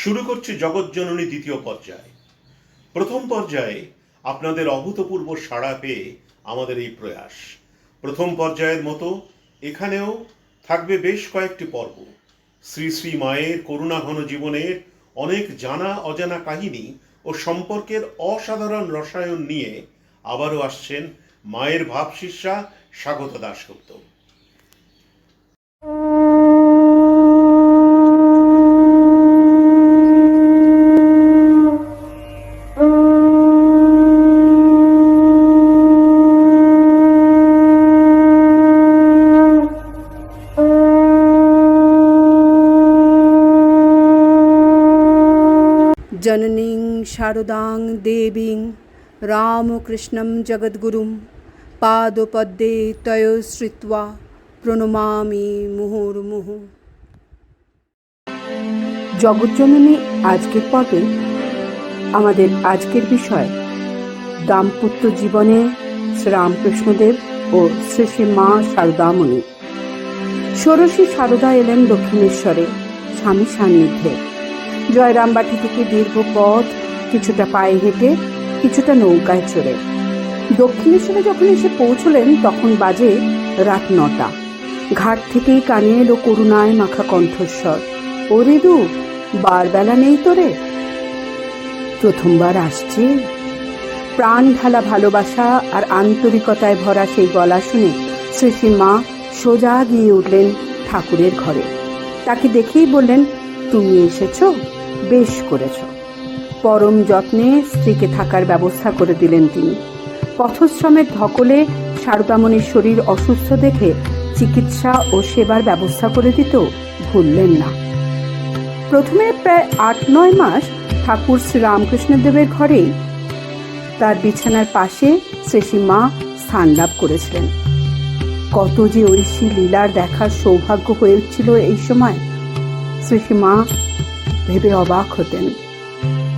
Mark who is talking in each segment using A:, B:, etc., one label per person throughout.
A: শুরু করছি জগৎজননী দ্বিতীয় পর্যায়। প্রথম পর্যায়ে আপনাদের অভূতপূর্ব সাড়া পেয়ে আমাদের এই প্রয়াস। প্রথম পর্যায়ের মতো এখানেও থাকবে বেশ কয়েকটি পর্ব। শ্রী শ্রী মায়ের করুণাঘন জীবনের অনেক জানা অজানা কাহিনী ও সম্পর্কের অসাধারণ রসায়ন নিয়ে আবারও আসছেন মায়ের ভাবশিষ্যা স্বাগত দাশগুপ্ত।
B: জননীং শারদাং দেবীং রামকৃষ্ণম জগদ্গুরুম পাদপদ্মে তয়শ্রিত্বা প্রণমামি মুহুর্মুহ জগজ্জননী আজকের পর্বে আমাদের আজকের বিষয়, দাম্পত্য জীবনে শ্রীরামকৃষ্ণদেব ও শ্রী শ্রী মা শারদামণি। ষোড়শী শারদা এলেন দক্ষিণেশ্বরে স্বামী সান্নিধ্যে। জয়রামবাটি থেকে দীর্ঘ পথ, কিছুটা পায়ে হেঁটে, কিছুটা নৌকায় চড়ে। দক্ষিণেশ্বরে যখন এসে পৌঁছলেন, তখন বাজে রাত নটা। ঘাট থেকেই কানে এলো করুণায় মাখা কণ্ঠস্বর। ও রেদু বারবেলা নেই তোরে? প্রথমবার আসছে। প্রাণ ঢালা ভালোবাসা আর আন্তরিকতায় ভরা সেই গলা শুনে শ্রী শ্রী মা সোজা গিয়ে উঠলেন ঠাকুরের ঘরে। তাকে দেখেই বললেন, তুমি এসেছ? বেশ করেছ। পরম যত্নে স্ত্রীকে থাকার ব্যবস্থা করে দিলেন তিনি। পথশ্রমের ধকলে শারদামণির শরীর অসুস্থ দেখে চিকিৎসা ও সেবার ব্যবস্থা করে দিত ভুললেন না। প্রথমে প্রায় আট নয় মাস ঠাকুর শ্রীরামকৃষ্ণদেবের ঘরেই তার বিছানার পাশে শ্রেষী মা স্থান লাভ করেছিলেন। কত যে ঐশী লীলার দেখার সৌভাগ্য হয়ে উঠছিল এই সময় শ্রেষী মা ভেবে অবাক হতেন।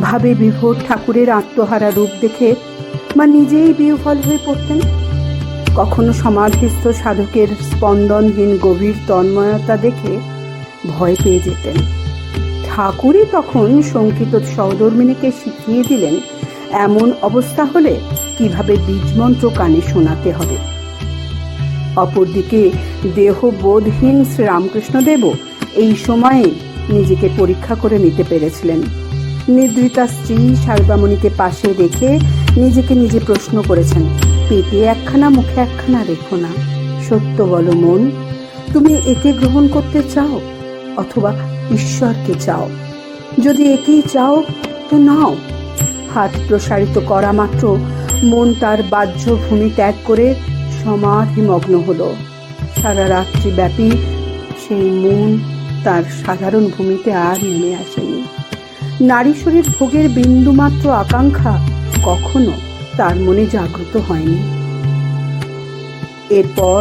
B: ভাবে বিভোর ঠাকুরের আত্মহারা রূপ দেখে মা নিজেই বিহ্বল হয়ে পড়তেন। কখনো সমাধিস্থ সাধকের স্পন্দনহীন গভীর তন্ময়তা দেখে ভয় পেয়ে যেতেন। ঠাকুরই তখন শঙ্কিত সহধর্মিনীকে শিখিয়ে দিলেন, এমন অবস্থা হলে কীভাবে বীজমন্ত্র কানে শোনাতে হবে? অপরদিকে দেহবোধহীন শ্রীরামকৃষ্ণদেবও এই সময়ে নিজেকে পরীক্ষা করে নিতে পেরেছিলেন। নিদ্রিতা স্ত্রী শারদামণিকে পাশে রেখে নিজেকে নিজে প্রশ্ন করেছেন পেটে একখানা, মুখে একখানা রেখো না। সত্য বলো মন, তুমি একে গ্রহণ করতে চাও অথবা ঈশ্বরকে চাও? যদি একেই চাও, তো নাও। হাত প্রসারিত করা মাত্র মন তার বাহ্য ভূমি ত্যাগ করে সমাধিমগ্ন হলো। সারা রাত্রি ব্যাপী সেই মন তার সাধারণ ভূমিতে আর নেমে আসেনি। নারী শরীর ভোগের বিন্দুমাত্র আকাঙ্ক্ষা কখনো তার মনে জাগ্রত হয়নি। এরপর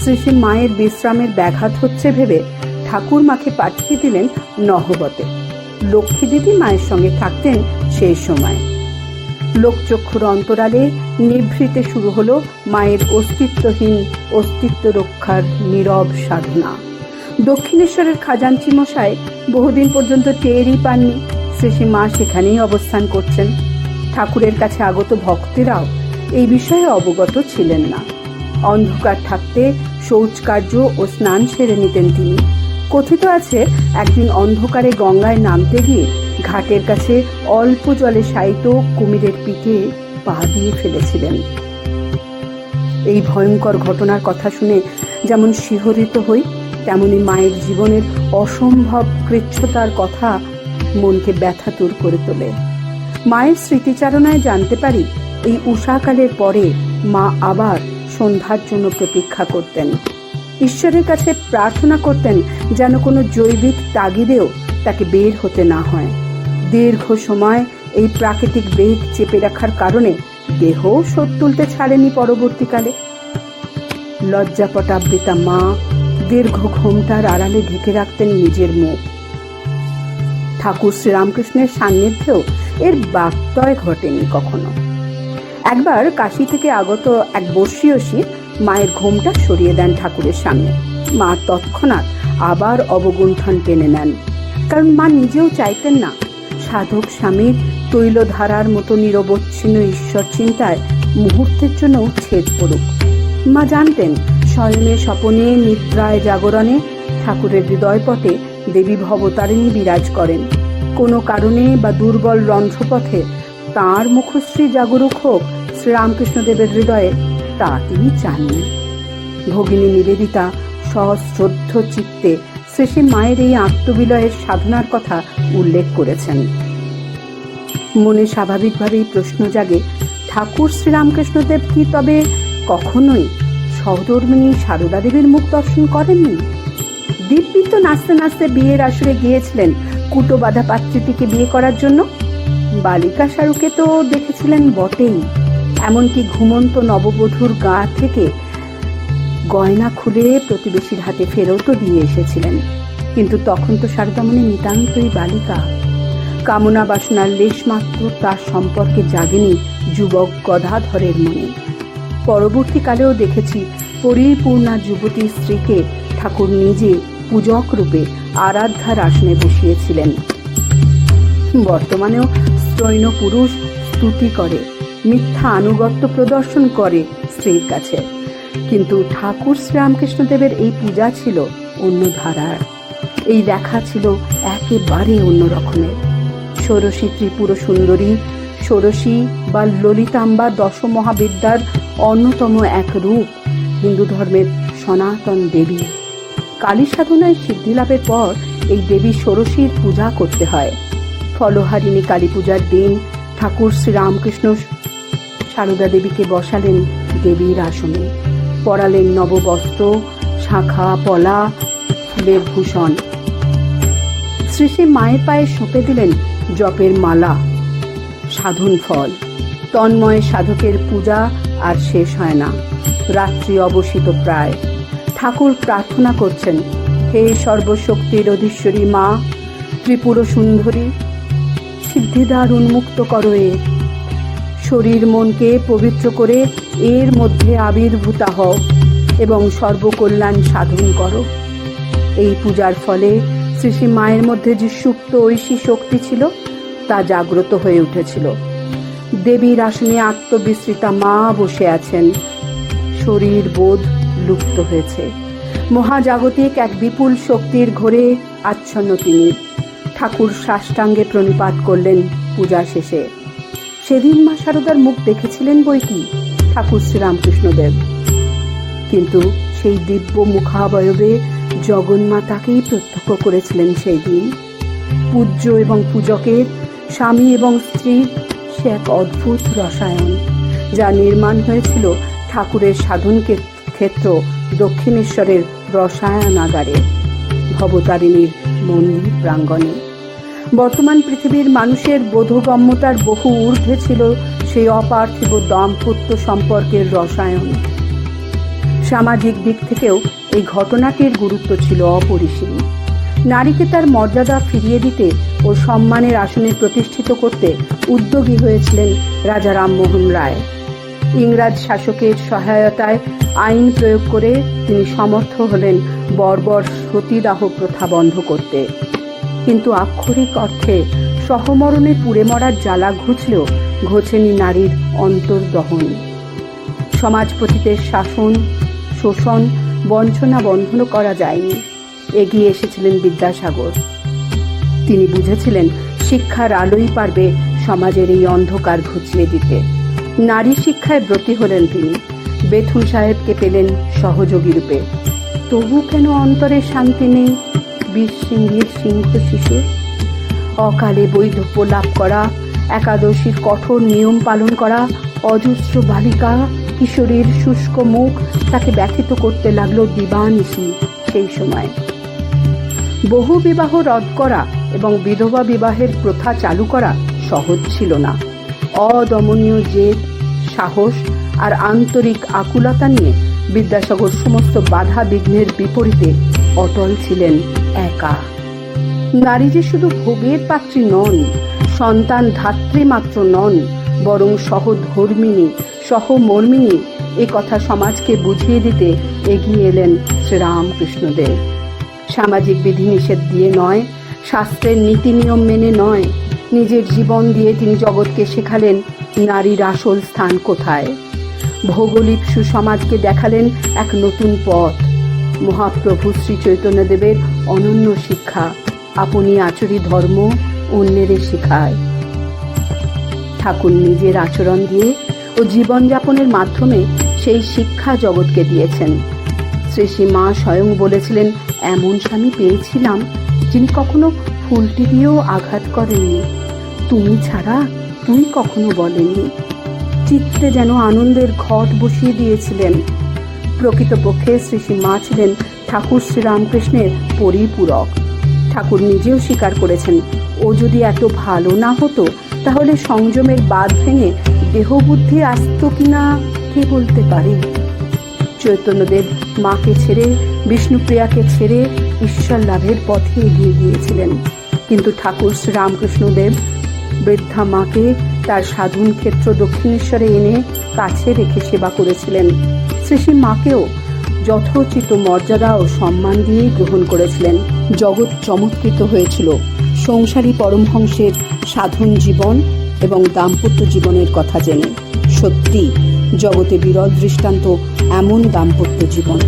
B: শ্রী শ্রী মায়ের বিশ্রামের ব্যাঘাত হচ্ছে ভেবে ঠাকুর মাকে পাঠিয়ে দিলেন নহবতে। লক্ষ্মী দিদি মায়ের সঙ্গে থাকতেন সেই সময়। লোকচক্ষুর অন্তরালে নিভৃতে শুরু হলো মায়ের অস্তিত্বহীন অস্তিত্ব রক্ষার নীরব সাধনা। দক্ষিণেশ্বরের খাজাঞ্চি মশাই বহুদিন পর্যন্ত টেরই পাননি। শ্রী মা সেখানেই অবস্থান করছেন। ঠাকুরের কাছে আগত ভক্তেরাও এই বিষয়ে অবগত ছিলেন না। অন্ধকার থাকতে শৌচকার্য ও স্নান সেরে নিতেন তিনি। কথিত আছে, একদিন অন্ধকারে গঙ্গায় নামতে গিয়ে ঘাটের কাছে অল্প জলে শায়িত কুমিরের পিঠে পা দিয়ে ফেলেছিলেন। এই ভয়ঙ্কর ঘটনার কথা শুনে যেমন শিহরিত হই তেমনি মায়ের জীবনের অসম্ভব কৃচ্ছতার কথা মনকে ব্যথাতুর করে তোলে। মায়ের স্মৃতিচারণায় জানতে পারি, এই উষাকালের পরে মা আবার সন্ধ্যার জন্য প্রতীক্ষা করতেন। ঈশ্বরের কাছে প্রার্থনা করতেন যেন কোনো জৈবিক তাগিদেও তাকে বের হতে না হয়। দীর্ঘ সময় এই প্রাকৃতিক বেগ চেপে রাখার কারণে দেহ শোধ তুলতে ছাড়েনি পরবর্তীকালে। লজ্জাপটাবৃতা মা দীর্ঘ ঘোমটার আড়ালে ঢেকে রাখতেন নিজের মুখ। ঠাকুর শ্রীরামকৃষ্ণের সান্নিধ্যেও এর বাক্তয় ঘটেনি কখনো। একবার কাশি থেকে আগত এক বর্ষীয়সী মায়ের ঘোমটা সরিয়ে দেন ঠাকুরের সামনে। মা তৎক্ষণাৎ আবার অবগুণ্ঠন টেনে নেন, কারণ মা নিজেও চাইতেন না। সাধক স্বামীর তৈলধারার মতো নিরবচ্ছিন্ন ঈশ্বর চিন্তায় মুহূর্তের জন্য ছেদ পড়ুক। মা জানতেন শয়নে স্বপনে নিদ্রায় জাগরণে ঠাকুরের হৃদয়পটে দেবী ভবতারিণী বিরাজ করেন। কোনো কারণে বা দুর্বল রন্ধ্রপথে তাঁর মুখশ্রী জাগরুক হোক শ্রীরামকৃষ্ণদেবের হৃদয়ে তা তিনি চাননি। ভগিনী নিবেদিতা সশ্রদ্ধ চিত্তে শেষে মায়ের এই আত্মবিলয়ের সাধনার কথা উল্লেখ করেছেন। মনে স্বাভাবিকভাবেই প্রশ্ন জাগে, ঠাকুর শ্রীরামকৃষ্ণদেব কি তবে কখনোই সহধর্মিনী সারদা দেবীর মুখ দর্শন করেননি। দিব্যি তো নাচতে নাচতে বিয়ের আসরে গিয়েছিলেন কুটো বাঁধা পাত্রীটিকে বিয়ে করার জন্য। বালিকা শাহরুখে তো দেখেছিলেন বটেই। এমনকি ঘুমন্ত নববধূর গা থেকে গয়না খুলে প্রতিবেশীর হাতে ফেরত তো দিয়ে এসেছিলেন। কিন্তু তখন তো শারদামণি নিতান্তই বালিকা। কামনা বাসনার লেশমাত্র তার সম্পর্কে জাগেনি যুবক গদাধরের মনে। পরবর্তীকালেও দেখেছি পরিপূর্ণা যুবতী স্ত্রীকে ঠাকুর নিজে পূজক রূপে আরাধ্যার আসনে বসিয়েছিলেন। বর্তমানেও স্ত্রৈণ পুরুষ স্তুতি করে, মিথ্যা আনুগত্য প্রদর্শন করে স্ত্রীর কাছে। কিন্তু ঠাকুর শ্রীরামকৃষ্ণদেবের এই পূজা ছিল অন্য ধারার। এই দেখা ছিল একেবারে অন্য রকমের। ষোড়শী ত্রিপুর সুন্দরী ষোড়শী বা ললিতাম্বা দশ মহাবিদ্যার অন্যতম এক রূপ, হিন্দু ধর্মের সনাতন দেবী। কালী সাধনায় সিদ্ধি লাভের পর এই দেবী ষোড়শীর পূজা করতে হয়। ফলহারিণী কালী পূজার দিন ঠাকুর শ্রীরামকৃষ্ণ সারদা দেবীকে বসালেন দেবীর আসনে। পরালেন নববস্ত্র, শাখা, পলা, ফুলের ভূষণ। শ্রী শ্রী মায়ের পায়ে সঁপে দিলেন জপের মালা। সাধন ফল। তন্ময় সাধকের পূজা আর শেষ হয় না। রাত্রি অবসিত প্রায়। ঠাকুর প্রার্থনা করছেন, হে সর্বশক্তির অধীশ্বরী মা, ত্রিপুর সুন্দরী, সিদ্ধিদার উন্মুক্ত করো এ। শরীর মনকে পবিত্র করে এর মধ্যে আবির্ভূতা হও এবং সর্বকল্যাণ সাধন করো। এই পূজার ফলে শ্রী শ্রী মায়ের মধ্যে যে সুপ্ত ঐশী শক্তি ছিল তা জাগ্রত হয়ে উঠেছিল। দেবীর আসনে আত্মবিস্মৃতা মা বসে আছেন। শরীর বোধ লুপ্ত হয়েছে। মহাজাগতিক এক বিপুল শক্তির ঘোরে আচ্ছন্ন তিনি। ঠাকুর সাষ্টাঙ্গে প্রণিপাত করলেন পূজা শেষে। সেদিন মা শারদার মুখ দেখেছিলেন বই কি? ঠাকুর শ্রীরামকৃষ্ণদেব। কিন্তু সেই দিব্য মুখাবয়বে জগন্মাতাকেই প্রত্যক্ষ করেছিলেন সেই দিন। পূজ্য এবং পূজকের স্বামী এবং স্ত্রীর সে এক অদ্ভুত রসায়ন, যা নির্মাণ হয়েছিল ঠাকুরের সাধন ক্ষেত্র দক্ষিণেশ্বরের রসায়নাগারে, ভবতারিণীর মন্দির প্রাঙ্গণে। বর্তমান পৃথিবীর মানুষের বোধগম্যতার বহু ঊর্ধ্বে ছিল সেই অপার্থিব দাম্পত্য সম্পর্কের রসায়ন। সামাজিক দিক থেকেও এই ঘটনাটির গুরুত্ব ছিল অপরিসীম। নারীকে তার মর্যাদা ফিরিয়ে দিতে ও সম্মানের আসনে প্রতিষ্ঠিত করতে উদ্যোগী হয়েছিলেন রাজা রামমোহন রায়। ইংরাজ শাসকের সহায়তায় আইন প্রয়োগ করে তিনি সমর্থ হলেন বর্বর সতীদাহ প্রথা বন্ধ করতে। কিন্তু আক্ষরিক অর্থে সহমরণে পুড়ে মরার জ্বালা ঘুচলেও ঘোচেনি নারীর অন্তর্দহন। সমাজপতিদের শাসন, শোষণ, বঞ্চনা বন্ধন করা যায়নি। এগিয়ে এসেছিলেন বিদ্যাসাগর। তিনি বুঝেছিলেন শিক্ষার আলোই পারবে সমাজের এই অন্ধকার ঘুচিয়ে দিতে। নারী শিক্ষায় ব্রতী হলেন তিনি। বেথুন সাহেবকে পেলেন সহযোগী রূপে। তবু কেন অন্তরে শান্তি নেই? সিংহের সিংহ শিশুর অকালে বৈধব্য লাভ করা, একাদশীর কঠোর নিয়ম পালন করা, অজস্র বালিকা, কিশোরীর শুষ্ক মুখ, তাকে ব্যথিত করতে লাগল দিবানিশি সেই সময়। বহু বিবাহ রদ করা এবং বিধবা বিবাহের প্রথা চালু করা সহজ ছিল না। অদমনীয় জেদ, সাহস আর আন্তরিক আকুলতা নিয়ে বিদ্যাসাগর সমস্ত বাধা বিঘ্নের বিপরীতে অটল ছিলেন একা। নারী যে শুধু ভোগের পাত্রী নন, সন্তান ধাত্রী মাত্র নন, বরং সহধর্মিনী সহমর্মিনী এ কথা সমাজকে বুঝিয়ে দিতে এগিয়ে এলেন শ্রীরামকৃষ্ণদেব। সামাজিক বিধিনিষেধ দিয়ে নয় শাস্ত্রের নীতি নিয়ম মেনে নয়। নিজের জীবন দিয়ে তিনি জগৎকে শেখালেন, নারীর আসল স্থান কোথায়। ভৌগোলিক সুসমাজকে দেখালেন এক নতুন পথ। মহাপ্রভু শ্রী চৈতন্যদেবের অনন্য শিক্ষা, আপনি আচরি ধর্ম অন্যেরে শেখায়। ঠাকুর নিজের আচরণ দিয়ে ও জীবনযাপনের মাধ্যমে সেই শিক্ষা জগৎকে দিয়েছেন। শ্রী শ্রী মা স্বয়ং বলেছিলেন, এমন স্বামী পেয়েছিলাম যিনি কখনো ফুলটি দিয়েও আঘাত করেননি। তুমি ছাড়া তুই কখনো বলেননি। চিত্তে যেন আনন্দের ঘট বসিয়ে দিয়েছিলেন। প্রকৃতপক্ষে শ্রী শ্রী মা ছিলেন ঠাকুর শ্রীরামকৃষ্ণের পরিপূরক। ঠাকুর নিজেও স্বীকার করেছেন, ও যদি এত ভালো না হতো, তাহলে সংযমের বাদ ভেঙে দেহবুদ্ধি আসতো কিনা কে বলতে পারে? চৈতন্যদেব মাকে ছেড়ে বিষ্ণুপ্রিয়াকে ছেড়ে ঈশ্বর লাভের পথে এগিয়ে গিয়েছিলেন। কিন্তু ঠাকুর শ্রীরামকৃষ্ণদেব বৃদ্ধা মাকে তার সাধন ক্ষেত্র দক্ষিণেশ্বরে এনে কাছে রেখে সেবা করেছিলেন। শ্রী মাকেও যথোচিত মর্যাদা ও সম্মান দিয়েই গ্রহণ করেছিলেন। জগৎ চমৎকৃত হয়েছিল। সংসারী পরমহংসের সাধন জীবন এবং দাম্পত্য জীবনের কথা জেনে। সত্যি জগতে বিরল দৃষ্টান্ত এমন দাম্পত্য জীবন।